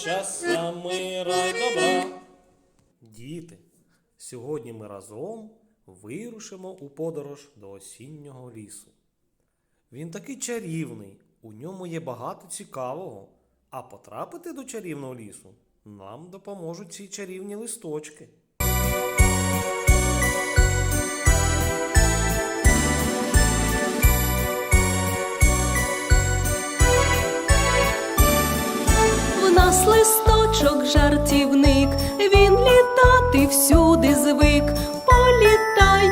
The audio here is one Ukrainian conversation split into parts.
щастя, мира й добра. Діти, сьогодні ми разом вирушимо у подорож до осіннього лісу. Він такий чарівний, у ньому є багато цікавого, а потрапити до чарівного лісу нам допоможуть ці чарівні листочки. Листочок жартівник, він літати всюди звик. Політай,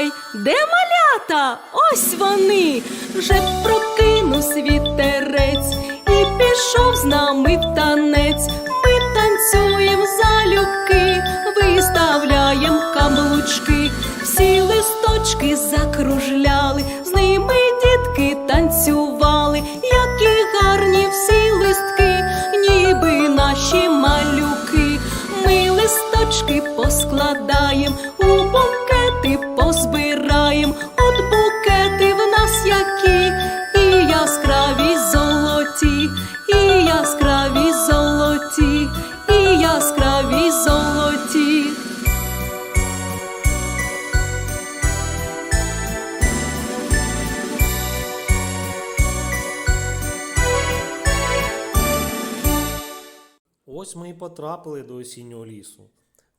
шукай, де малята? Ось вони, вже прокинув вітерець і пішов з нами в танець. Ми танцюєм залюбки, виставляєм каблучки, всі листочки закружляли, з ними дітки танцювали, які гарні всі листки, ніби наші малюки. Ми листочки поскладаєм, у букети позбираєм, от букети в нас які, і яскраві золоті, і яскраві золоті, і яскраві золоті. Ось ми і потрапили до осіннього лісу.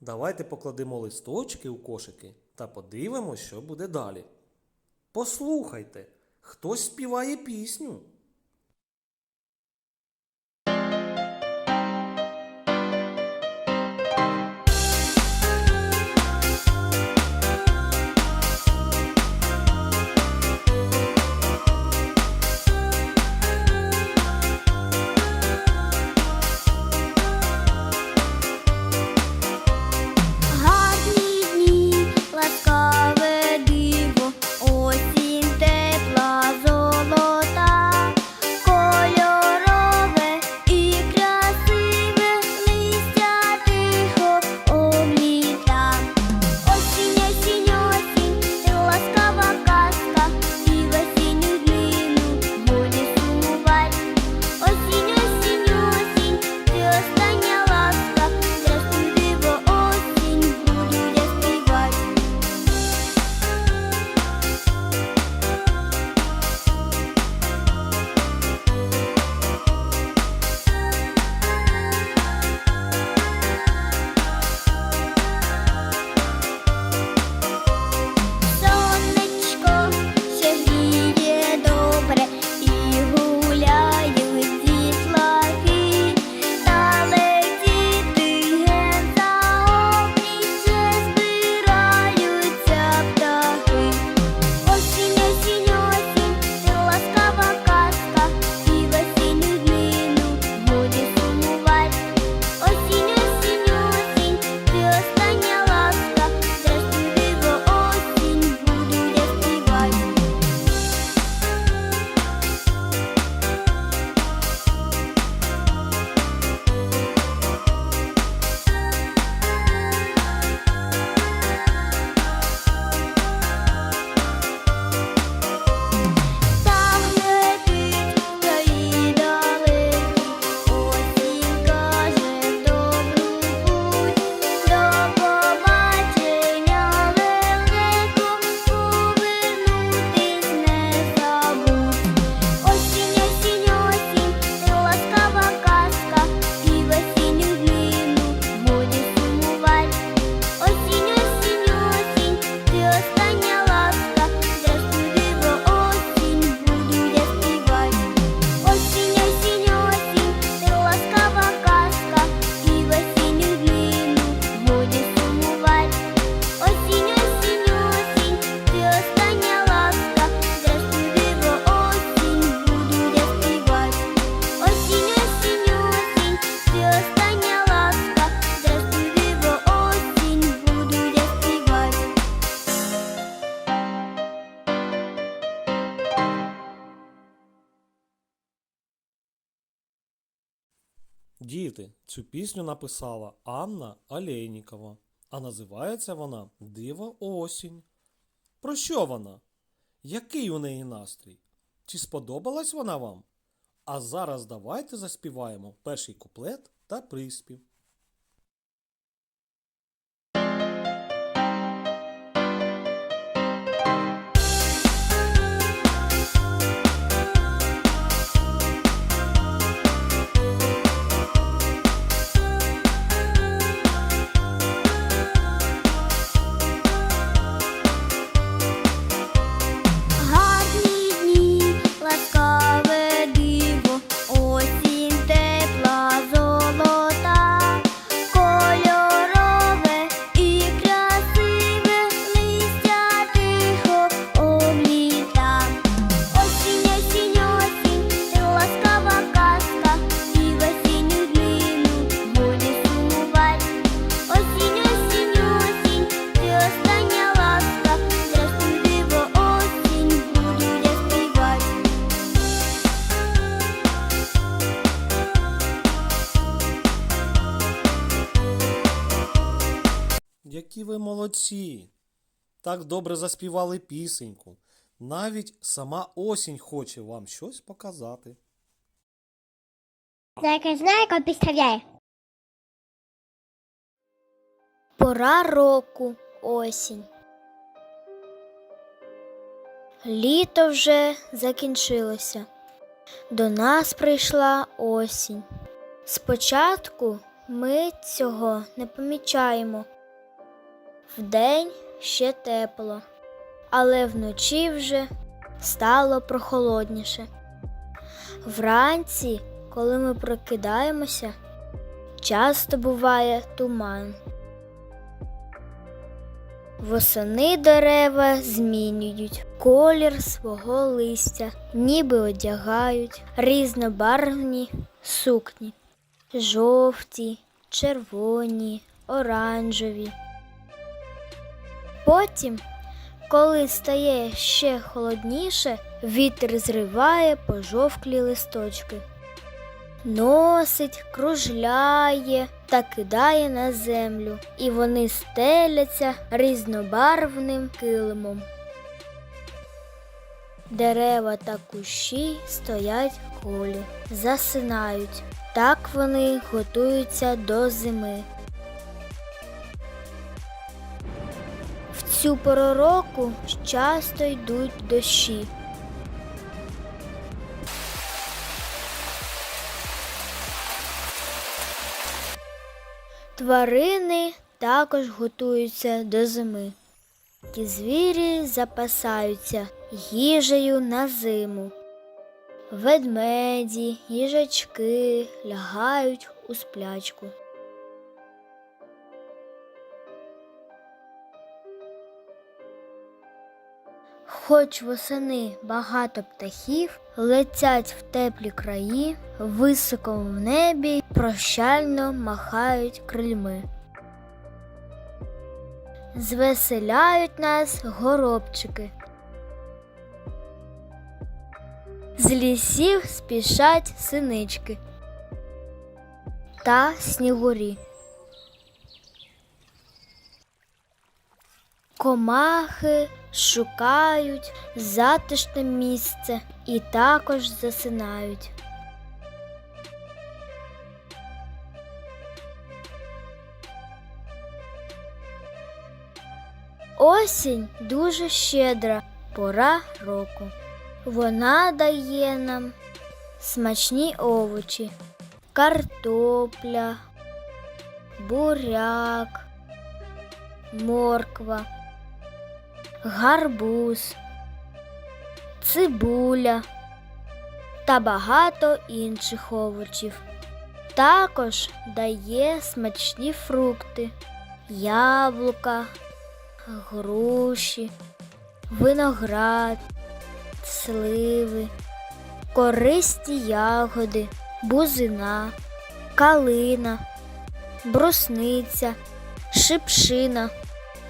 Давайте покладемо листочки у кошики та подивимось, що буде далі. Послухайте, хтось співає пісню. Діти, цю пісню написала Анна Олейнікова, а називається вона Дива осінь. Про що вона? Який у неї настрій? Чи сподобалась вона вам? А зараз давайте заспіваємо перший куплет та приспів. Молодці! Так добре заспівали пісеньку. Навіть сама осінь хоче вам щось показати. Знайка знайка підставляє. Пора року осінь. Літо вже закінчилося. До нас прийшла осінь. Спочатку ми цього не помічаємо. Вдень ще тепло, але вночі вже стало прохолодніше. Вранці, коли ми прокидаємося, часто буває туман. Восени дерева змінюють колір свого листя, ніби одягають різнобарвні сукні жовті, червоні, оранжеві. Потім, коли стає ще холодніше, вітер зриває пожовклі листочки, носить, кружляє та кидає на землю, і вони стеляться різнобарвним килимом. Дерева та кущі стоять в колі, засинають. Так вони готуються до зими. Цю пору року часто йдуть дощі. Тварини також готуються до зими. Ті звірі запасаються їжею на зиму. Ведмеді, їжачки лягають у сплячку. Хоч восени багато птахів летять в теплі краї, високо в небі прощально махають крильми. Звеселяють нас горобчики. З лісів спішать синички та снігурі. Комахи шукають затишне місце і також засинають. Осінь дуже щедра пора року. Вона дає нам смачні овочі, картопля, буряк, морква, гарбуз, цибуля та багато інших овочів. Також дає смачні фрукти, яблука, груші, виноград, сливи, користі ягоди, бузина, калина, брусниця, шипшина.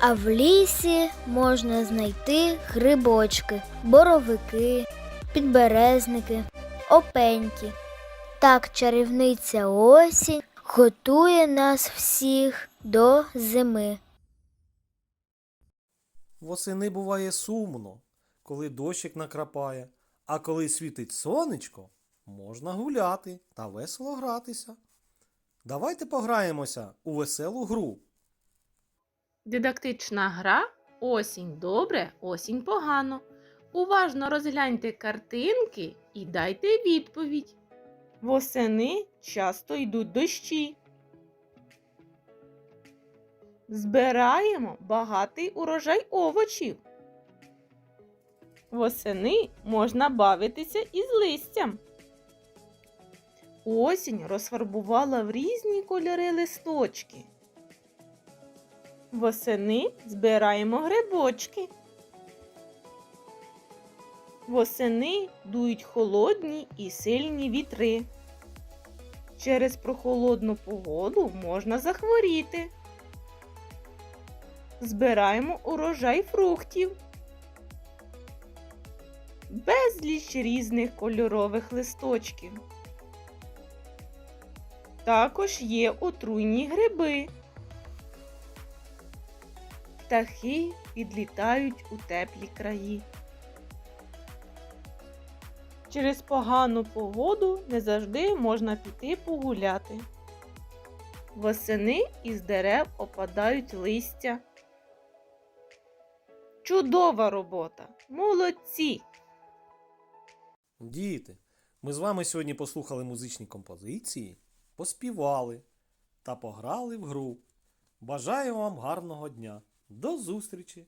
А в лісі можна знайти грибочки, боровики, підберезники, опеньки Так чарівниця осінь готує нас всіх до зими. Восени буває сумно, коли дощик накрапає, а коли світить сонечко, можна гуляти та весело гратися. Давайте пограємося у веселу гру. Дидактична гра Осінь добре, осінь погано. Уважно розгляньте картинки і дайте відповідь. Восени часто йдуть дощі. Збираємо багатий урожай овочів. Восени можна бавитися із листям. Осінь розфарбувала в різні кольори листочки. Восени збираємо грибочки. Восени дують холодні і сильні вітри. Через прохолодну погоду можна захворіти. Збираємо урожай фруктів. Безліч різних кольорових листочків. Також є отруйні гриби. Птахи підлітають у теплі краї. Через погану погоду не завжди можна піти погуляти. Восени із дерев опадають листя. Чудова робота! Молодці! Діти, ми з вами сьогодні послухали музичні композиції, поспівали та пограли в гру. Бажаю вам гарного дня. До зустрічі!